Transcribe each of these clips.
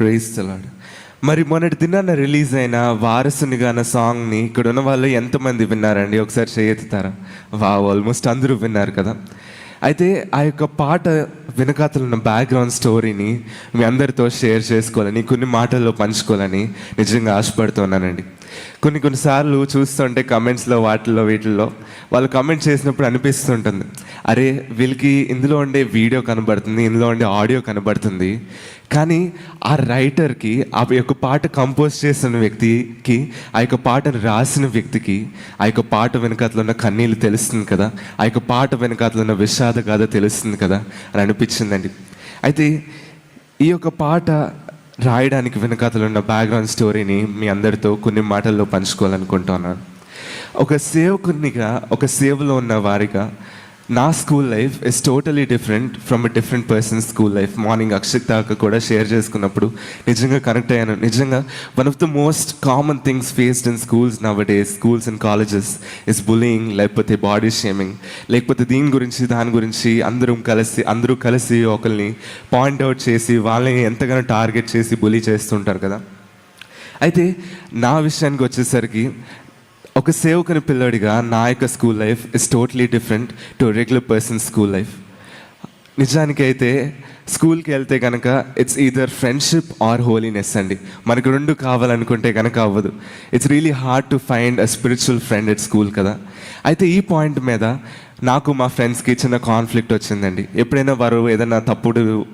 Praise తలాడు మరి మొన్నటి దినాన రిలీజ్ అయిన వారసునిగా అన్న సాంగ్ని ఇక్కడ ఉన్న వాళ్ళు ఎంతమంది విన్నారండి? ఒకసారి చేయెత్తుతారా వా ఆల్మోస్ట్ అందరూ విన్నారు కదా. అయితే ఆ యొక్క పాట వెనకాతలు ఉన్న బ్యాక్గ్రౌండ్ స్టోరీని మీ అందరితో షేర్ చేసుకోవాలని కొన్ని మాటల్లో పంచుకోవాలని నిజంగా ఆశపడుతున్నానండి కొన్ని కొన్నిసార్లు చూస్తుంటే కమెంట్స్లో వాటిల్లో వీటిల్లో వాళ్ళు కమెంట్ చేసినప్పుడు అనిపిస్తుంటుంది. అరే వీళ్ళకి ఇందులో ఉండే వీడియో కనబడుతుంది ఇందులో ఉండే ఆడియో కనబడుతుంది. కానీ ఆ రైటర్కి ఆ యొక్క పాట కంపోజ్ చేసిన వ్యక్తికి ఆ యొక్క పాటను రాసిన వ్యక్తికి ఆ యొక్క పాట వెనకాతలో ఉన్న కన్నీళ్ళు తెలుస్తుంది కదా ఆ యొక్క పాట వెనకాతలో ఉన్న విషాద గాథ తెలుస్తుంది కదా అని అనిపించిందండి. అయితే ఈ యొక్క పాట రాయడానికి వెనకాతలు ఉన్న బ్యాక్గ్రౌండ్ స్టోరీని మీ అందరితో కొన్ని మాటల్లో పంచుకోవాలనుకుంటున్నాను. ఒక సేవకునిగా ఒక సేవలో ఉన్న వారిగా నా school life is totally different from a different person school life morning Akshit దాకా కూడా షేర్ చేసుకున్నప్పుడు నిజంగా కనెక్ట్ అయ్యాను. నిజంగా one of the most common things faced in schools nowadays schools and colleges is bullying లేకపోతే బాడీ షేమింగ్ లేకపోతే దీని గురించి దాని గురించి అందరం కలిసి అందరూ కలిసి ఒకరిని పాయింట్ అవుట్ చేసి వాళ్ళని ఎంతగానో టార్గెట్ చేసి బులీ చేస్తుంటారు కదా. అయితే నా విషయానికి వచ్చేసరికి ఒక సేవకుని పిల్లడిగా నా యొక్క school life is totally different to regular person school life నిజానికి అయితే స్కూల్కి వెళ్తే కనుక it's either friendship or holiness అండి. మనకు రెండు కావాలనుకుంటే కనుక అవ్వదు. It's really hard to find a spiritual friend at school కదా. అయితే ఈ పాయింట్ మీద నాకు మా ఫ్రెండ్స్కి చిన్న కాన్ఫ్లిక్ట్ వచ్చిందండి. ఎప్పుడైనా వారు ఏదైనా తప్పుడు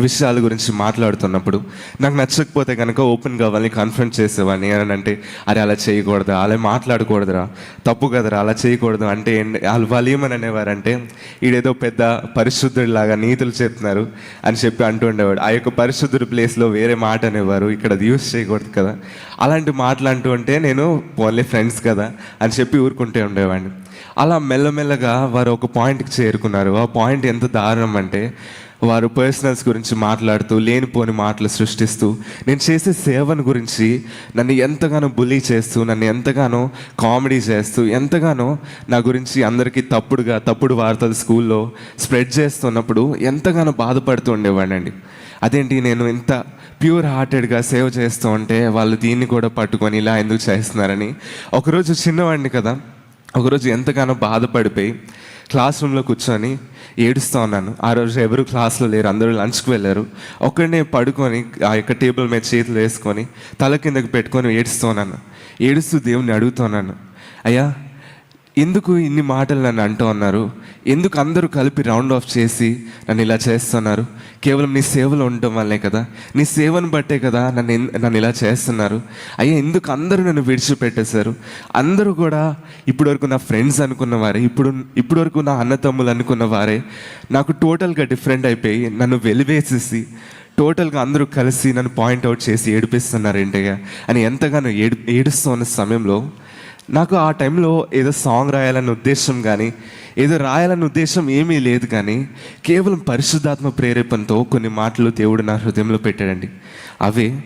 విషయాల గురించి మాట్లాడుతున్నప్పుడు నాకు నచ్చకపోతే కనుక ఓపెన్గా వాళ్ళని కన్ఫ్రంట్ చేసేవాడిని. అని అంటే అరే అలా చేయకూడదు? అలా మాట్లాడకూడదురా? తప్పు కదరా? అలా చేయకూడదు? అంటే వాళ్ళు వాళ్ళు ఏమని అనేవారంటే ఈడేదో పెద్ద పరిశుద్ధుడిలాగా నీతులు చెప్తున్నారు అని చెప్పి అంటూ ఉండేవాడు. ఆ యొక్క పరిశుద్ధుడి ప్లేస్లో వేరే మాట అనేవారు. ఇక్కడ అది యూస్ చేయకూడదు కదా? అలాంటి మాటలు అంటూ ఉంటే నేను ఓన్లీ ఫ్రెండ్స్ కదా? అని చెప్పి ఊరుకుంటే ఉండేవాడిని. అలా మెల్లమెల్లగా వారు ఒక పాయింట్కి చేరుకున్నారు. ఆ పాయింట్ ఎంత దారుణం అంటే వారు పర్సనల్స్ గురించి మాట్లాడుతూ లేనిపోని మాటలు సృష్టిస్తూ నేను చేసే సేవను గురించి నన్ను ఎంతగానో బులీ చేస్తూ నన్ను ఎంతగానో కామెడీ చేస్తూ ఎంతగానో నా గురించి అందరికీ తప్పుడుగా తప్పుడు వార్తలు స్కూల్లో స్ప్రెడ్ చేస్తున్నప్పుడు ఎంతగానో బాధపడుతూ ఉండేవాడండి అదేంటి నేను ఇంత ప్యూర్ హార్టెడ్గా సేవ్ చేస్తూ ఉంటే వాళ్ళు దీన్ని కూడా పట్టుకొని ఇలా ఎందుకు చేస్తున్నారని. ఒకరోజు చిన్నవాడిని కదా ఒకరోజు ఎంతగానో బాధపడిపోయి క్లాస్ రూమ్లో కూర్చొని ఏడుస్తూ ఉన్నాను. ఆ రోజు ఎవరు క్లాస్లో లేరు అందరూ లంచ్కి వెళ్ళారు. ఒక్కడనే పడుకొని ఆ యొక్క టేబుల్ మీద చేతులు వేసుకొని తల కిందకు పెట్టుకొని ఏడుస్తూ ఉన్నాను. ఏడుస్తూ దేవుణ్ణి అడుగుతున్నాను అయ్యా ఎందుకు ఇన్ని మాటలు నన్ను అంటూ ఉన్నారు? ఎందుకు అందరూ కలిపి రౌండ్ ఆఫ్ చేసి నన్ను ఇలా చేస్తున్నారు? కేవలం నీ సేవలో ఉండటం వల్లే కదా? నీ సేవను బట్టే కదా నన్ను నన్ను ఇలా చేస్తున్నారు? అయ్యా ఎందుకు అందరూ నన్ను విడిచిపెట్టేశారు? అందరూ కూడా ఇప్పటివరకు నా ఫ్రెండ్స్ అనుకున్న వారే ఇప్పుడు ఇప్పటివరకు నా అన్నతమ్ములు అనుకున్న వారే నాకు టోటల్గా డిఫరెంట్ అయిపోయి నన్ను వెలివేసేసి టోటల్గా అందరూ కలిసి నన్ను పాయింట్ అవుట్ చేసి ఏడిపిస్తున్నారు ఏంటయ్యా అని ఎంతగానో ఏడు ఏడుస్తున్న సమయంలో నాకు ఆ టైంలో ఏదో సాంగ్ రాయాలన్న ఉద్దేశం కానీ ఏదో రాయాలన్న ఉద్దేశం ఏమీ లేదు కానీ కేవలం పరిశుద్ధాత్మ ప్రేరేపణతో కొన్ని మాటలు దేవుడు నా హృదయంలో పెట్టాడండి. అవే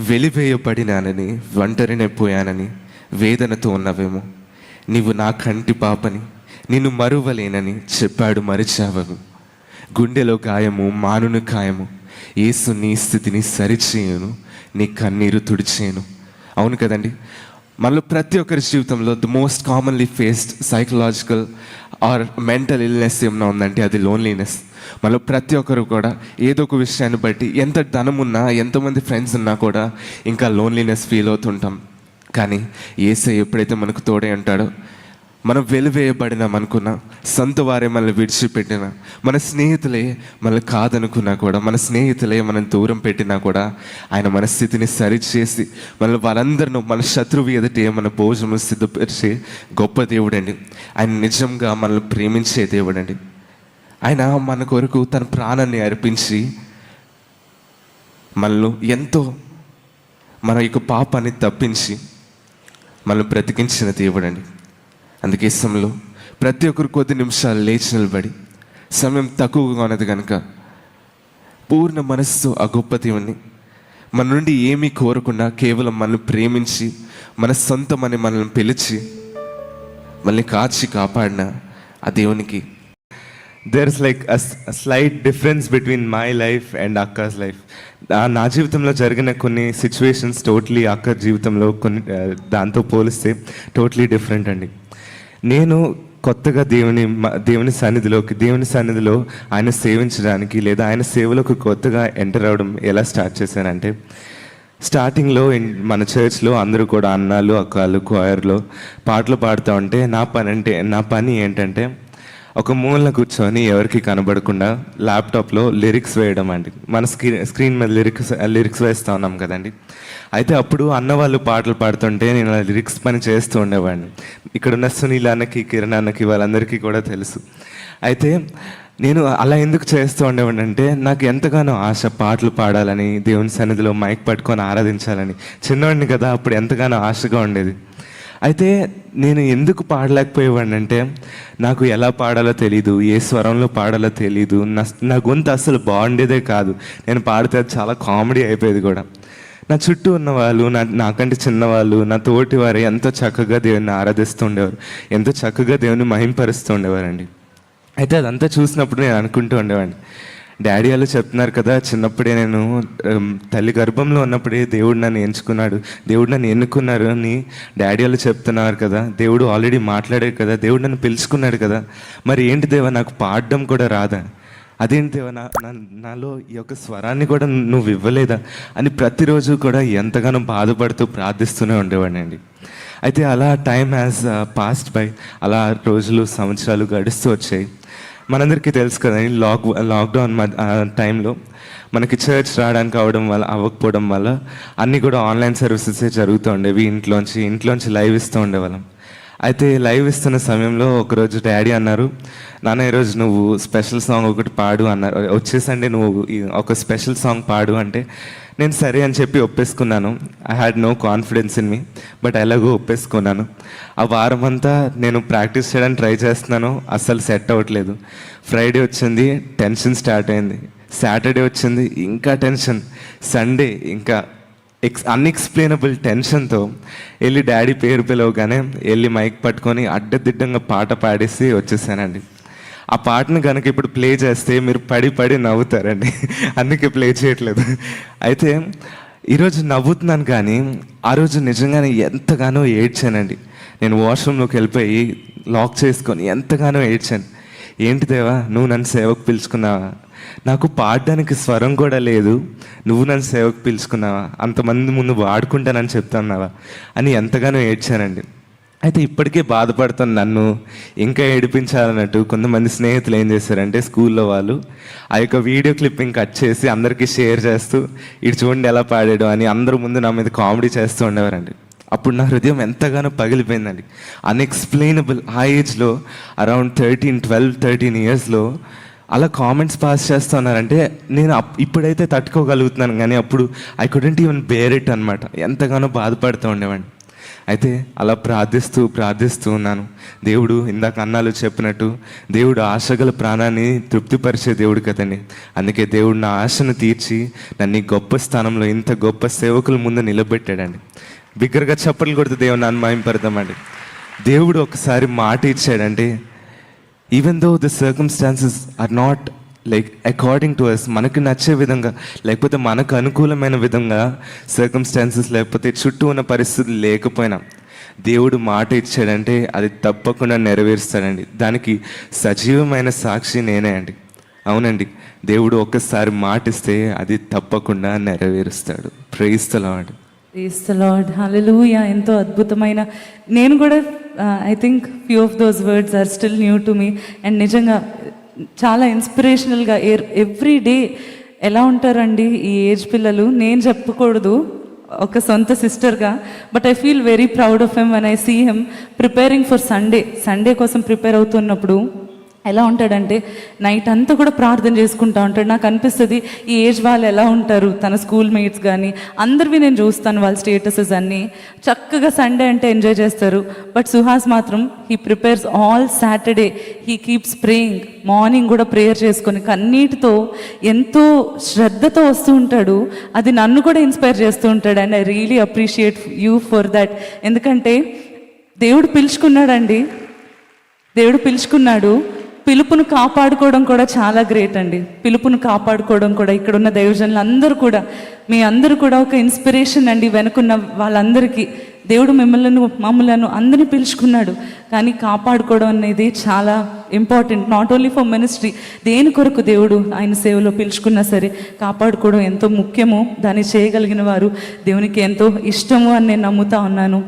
వెలివేయబడినానని ఒంటరినైపోయానని వేదనతో ఉన్నవేమో. నీవు నా కంటి పాపని నిన్ను మరువలేనని చెప్పాడు మరిచావము గుండెలో గాయము మానును గాయము. ఏసు నీ స్థితిని సరిచేయను నీ కన్నీరు తుడిచేయను. అవును కదండి మనలో ప్రతి ఒక్కరి జీవితంలో the most commonly faced psychological or mental illness ఏమైనా ఉందంటే అది లోన్లీనెస్ మనలో ప్రతి ఒక్కరు కూడా ఏదో ఒక విషయాన్ని బట్టి ఎంత ధనం ఉన్నా ఎంతమంది ఫ్రెండ్స్ ఉన్నా కూడా ఇంకా లోన్లీనెస్ ఫీల్ అవుతుంటాం. కానీ ఏసై ఎప్పుడైతే మనకు తోడే ఉంటాడో మనం వెలివేయబడినాం అనుకున్నా సొంత వారే మనల్ని విడిచిపెట్టిన మన స్నేహితులే మనల్ని కాదనుకున్నా కూడా మన స్నేహితులే మనం దూరం పెట్టినా కూడా ఆయన మన స్థితిని సరిచేసి మనల్ని వాళ్ళందరినూ మన శత్రువు ఎదుటే మన భోజనం సిద్ధపరిచే గొప్ప దేవుడండి. ఆయన నిజంగా మనల్ని ప్రేమించే దేవుడండి. ఆయన మన కొరకు తన ప్రాణాన్ని అర్పించి మనల్ని ఎంతో మన యొక్క పాపాన్ని తప్పించి మనల్ని బ్రతికించిన దేవుడండి. అందుకే సమయంలో ప్రతి ఒక్కరు కొద్ది నిమిషాలు లేచి నిలబడి సమయం తక్కువగా ఉన్నది కనుక పూర్ణ మనస్సు ఆ గొప్ప దేవుణ్ణి మన నుండి ఏమీ కోరకుండా కేవలం మనల్ని ప్రేమించి మన సొంతమని మనల్ని పిలిచి మనల్ని కాచి కాపాడిన ఆ దేవునికి. There is like slight difference between my life and access life నా జీవితంలో జరిగిన కొన్ని సిచ్యువేషన్స్ టోటలీ అక్క జీవితంలో కొన్ని దాంతో పోలిస్తే టోటలీ డిఫరెంట్ అండి. నేను కొత్తగా దేవుని దేవుని సన్నిధిలోకి దేవుని సన్నిధిలో ఆయన సేవించడానికి లేదా ఆయన సేవలోకి కొత్తగా ఎంటర్ అవ్వడం ఎలా స్టార్ట్ చేశానంటే స్టార్టింగ్లో మన చర్చ్లో అందరూ కూడా అన్నాలు అక్కలు కోయర్లో పాటలు పాడుతూ ఉంటే నా పని అంటే నా పని ఏంటంటే ఒక మూలన కూర్చొని ఎవరికి కనబడకుండా ల్యాప్టాప్లో లిరిక్స్ వేయడం అండి. మన స్క్రీన్ స్క్రీన్ మీద లిరిక్స్ లిరిక్స్ వేస్తూ ఉన్నాం కదండి. అయితే అప్పుడు అన్న వాళ్ళు పాటలు పాడుతుంటే నేను ఆ లిరిక్స్ పని చేస్తూ ఉండేవాడిని. ఇక్కడ ఉన్న సునీల్ అన్నకి కిరణ్ అన్నకి వాళ్ళందరికీ కూడా తెలుసు. అయితే నేను అలా ఎందుకు చేస్తూ ఉండేవాడిని అంటే నాకు ఎంతగానో ఆశ పాటలు పాడాలని దేవుని సన్నిధిలో మైక్ పట్టుకొని ఆరాధించాలని. చిన్నవాడిని కదా అప్పుడు ఎంతగానో ఆశగా ఉండేది. అయితే నేను ఎందుకు పాడలేకపోయేవాడిని అంటే నాకు ఎలా పాడాలో తెలీదు ఏ స్వరంలో పాడాలో తెలీదు నా నా గొంతు అసలు బాగుండేదే కాదు. నేను పాడితే అది చాలా కామెడీ అయిపోయేది కూడా. నా చుట్టూ ఉన్న వాళ్ళు నా నాకంటే చిన్నవాళ్ళు నా తోటి వారు ఎంతో చక్కగా దేవుని ఆరాధిస్తుండేవారు ఎంతో చక్కగా దేవుని మహింపరుస్తూ ఉండేవారండి అయితే అదంతా చూసినప్పుడు నేను అనుకుంటూ ఉండేవాడిని. డాడీ వాళ్ళు చెప్తున్నారు కదా చిన్నప్పుడే నేను తల్లి గర్భంలో ఉన్నప్పుడే దేవుడు నన్ను ఎంచుకున్నాడు. దేవుడు నన్ను ఎన్నుకున్నారు అని డాడీ వాళ్ళు చెప్తున్నారు కదా. దేవుడు ఆల్రెడీ మాట్లాడాడు కదా. దేవుడు నన్ను పిలుచుకున్నాడు కదా. మరి ఏంటి దేవా నాకు పాడడం కూడా రాదా? అదేంటి దేవా నా నాలో ఈ యొక్క స్వరాన్ని కూడా నువ్వు ఇవ్వలేదా? అని ప్రతిరోజు కూడా ఎంతగానో బాధపడుతూ ప్రార్థిస్తూనే ఉండేవాడిని అండి. అయితే అలా టైం యాజ్ పాస్ట్ బై అలా రోజులు సంవత్సరాలు గడుస్తూ వచ్చాయి. మనందరికీ తెలుసు కదండి లాక్ లాక్డౌన్ టైంలో మనకి చర్చ్ రావడానికి అవడం వల్ల అవ్వకపోవడం వల్ల అన్నీ కూడా ఆన్లైన్ సర్వీసెసే జరుగుతూ ఉండేవి. ఇంట్లోంచి ఇంట్లోంచి లైవ్ ఇస్తూ ఉండేవాళ్ళం. అయితే లైవ్ ఇస్తున్న సమయంలో ఒకరోజు డాడీ అన్నారు నాన్న ఈరోజు నువ్వు స్పెషల్ సాంగ్ ఒకటి పాడు అన్నారు. వచ్చేసండి నువ్వు ఒక స్పెషల్ సాంగ్ పాడు అంటే నేను సరే అని చెప్పి ఒప్పేసుకున్నాను. I had no confidence in me but ఎలాగో ఒప్పేసుకున్నాను. ఆ వారం అంతా నేను ప్రాక్టీస్ చేయడానికి ట్రై చేస్తున్నాను అస్సలు సెట్ అవ్వట్లేదు. ఫ్రైడే వచ్చింది టెన్షన్ స్టార్ట్ అయింది. సాటర్డే వచ్చింది ఇంకా టెన్షన్. సండే ఇంకా ఎక్స్ అన్ఎక్స్ప్లెయినబుల్ టెన్షన్తో వెళ్ళి డాడీ పేరు పిలవగానే వెళ్ళి మైక్ పట్టుకొని అడ్డదిడ్డంగా పాట పాడేసి వచ్చేసానండి. ఆ పాటను కనుక ఇప్పుడు ప్లే చేస్తే మీరు పడి పడి నవ్వుతారండి. అందుకే ప్లే చేయట్లేదు. అయితే ఈరోజు నవ్వుతున్నాను కానీ ఆ రోజు నిజంగానే ఎంతగానో ఏడ్చానండి. నేను వాష్రూమ్లోకి వెళ్ళిపోయి లాక్ చేసుకొని ఎంతగానో ఏడ్చాను. ఏంటి దేవా నువ్వు నన్ను సేవకు పిలుచుకున్నావా? నాకు పాడడానికి స్వరం కూడా లేదు. నువ్వు నన్ను సేవకు పిలుచుకున్నావా? అంతమంది ముందు వాడుకుంటానని చెప్తున్నావా? అని ఎంతగానో ఏడ్చానండి. అయితే ఇప్పటికే బాధపడుతున్న నన్ను ఇంకా ఏడిపించాలన్నట్టు కొంతమంది స్నేహితులు ఏం చేశారంటే స్కూల్లో వాళ్ళు ఆ యొక్క వీడియో క్లిప్పింగ్ కట్ చేసి అందరికీ షేర్ చేస్తూ ఇటు చూడండి ఎలా పాడాడు అని అందరి ముందు నా మీద కామెడీ చేస్తూ ఉండేవారండి. అప్పుడు నా హృదయం ఎంతగానో పగిలిపోయిందండి. అన్ఎక్స్ప్లెయినబుల్ ఆ ఏజ్లో అరౌండ్ థర్టీన్ ట్వెల్వ్ థర్టీన్ ఇయర్స్లో అలా కామెంట్స్ పాస్ చేస్తున్నారంటే నేను అప్- ఇప్పుడైతే తట్టుకోగలుగుతున్నాను కానీ అప్పుడు I couldn't even bear it అనమాట ఎంతగానో బాధపడుతూ ఉండేవాడిని. అయితే అలా ప్రార్థిస్తూ ప్రార్థిస్తూ ఉన్నాను. దేవుడు ఇందాక అన్నాలు చెప్పినట్టు దేవుడు ఆశగల ప్రాణాన్ని తృప్తిపరిచే దేవుడు కదండి. అందుకే దేవుడు నా ఆశను తీర్చి నన్ను గొప్ప స్థానంలో ఇంత గొప్ప సేవకుల ముందు నిలబెట్టాడండి. బిగ్గరగా చప్పట్లు కొడితే నన్ను అనుమాయింపడదామండి దేవుడు ఒకసారి మాట ఇచ్చాడంటే even though the circumstances are not like according to us మనకు నచ్చే విధంగా లేకపోతే మనకు అనుకూలమైన విధంగా సర్కమ్స్టాన్సెస్ లేకపోతే చుట్టూ ఉన్న పరిస్థితులు లేకపోయినా దేవుడు మాట ఇచ్చాడంటే అది తప్పకుండా నెరవేరుస్తాడండి. దానికి సజీవమైన సాక్షి నేనే అండి. అవునండి. దేవుడు ఒక్కసారి మాట ఇస్తే అది తప్పకుండా నెరవేరుస్తాడు. ప్రేస్తలాడు ప్రేస్తలాడ్ ద ఎంతో అద్భుతమైన నేను కూడా I think few of those words are still new to me and నిజంగా చాలా ఇన్స్పిరేషనల్గా ఎవ్రీ డే ఎలా ఉంటారండి ఈ ఏజ్ పిల్లలు? నేను చెప్పకూడదు ఒక సొంత సిస్టర్గా but I feel very proud of him one I see him preparing for Sunday Sunday కోసం ప్రిపేర్ అవుతున్నప్పుడు ఎలా ఉంటాడంటే నైట్ అంతా కూడా ప్రార్థన చేసుకుంటా ఉంటాడు. నాకు అనిపిస్తుంది ఈ ఏజ్ వాళ్ళు ఎలా ఉంటారు తన స్కూల్ మేట్స్ కానీ అందరివి నేను చూస్తాను వాళ్ళ స్టేటసెస్ అన్నీ. చక్కగా సండే అంటే ఎంజాయ్ చేస్తారు. బట్ సుహాస్ మాత్రం he prepares all Saturday he keeps praying morning కూడా ప్రేయర్ చేసుకొని కన్నీటితో ఎంతో శ్రద్ధతో వస్తూ ఉంటాడు. అది నన్ను కూడా ఇన్స్పైర్ చేస్తూ ఉంటాడు. And I really appreciate you for that. ఎందుకంటే దేవుడు పిలుచుకున్నాడండి. దేవుడు పిలుచుకున్నాడు. పిలుపును కాపాడుకోవడం కూడా చాలా గ్రేట్ అండి. పిలుపును కాపాడుకోవడం కూడా ఇక్కడ ఉన్న దైవజనులు అందరూ కూడా మీ అందరూ కూడా ఒక ఇన్స్పిరేషన్ అండి. వెనుకున్న వాళ్ళందరికీ దేవుడు మిమ్మల్ని మమ్మలను అందరినీ పిలుచుకున్నాడు. కానీ కాపాడుకోవడం అనేది చాలా important not only for ministry దేని కొరకు దేవుడు ఆయన సేవలో పిలుచుకున్నా సరే కాపాడుకోవడం ఎంతో ముఖ్యము. దాన్ని చేయగలిగిన వారు దేవునికి ఎంతో ఇష్టము అని నేను నమ్ముతా ఉన్నాను.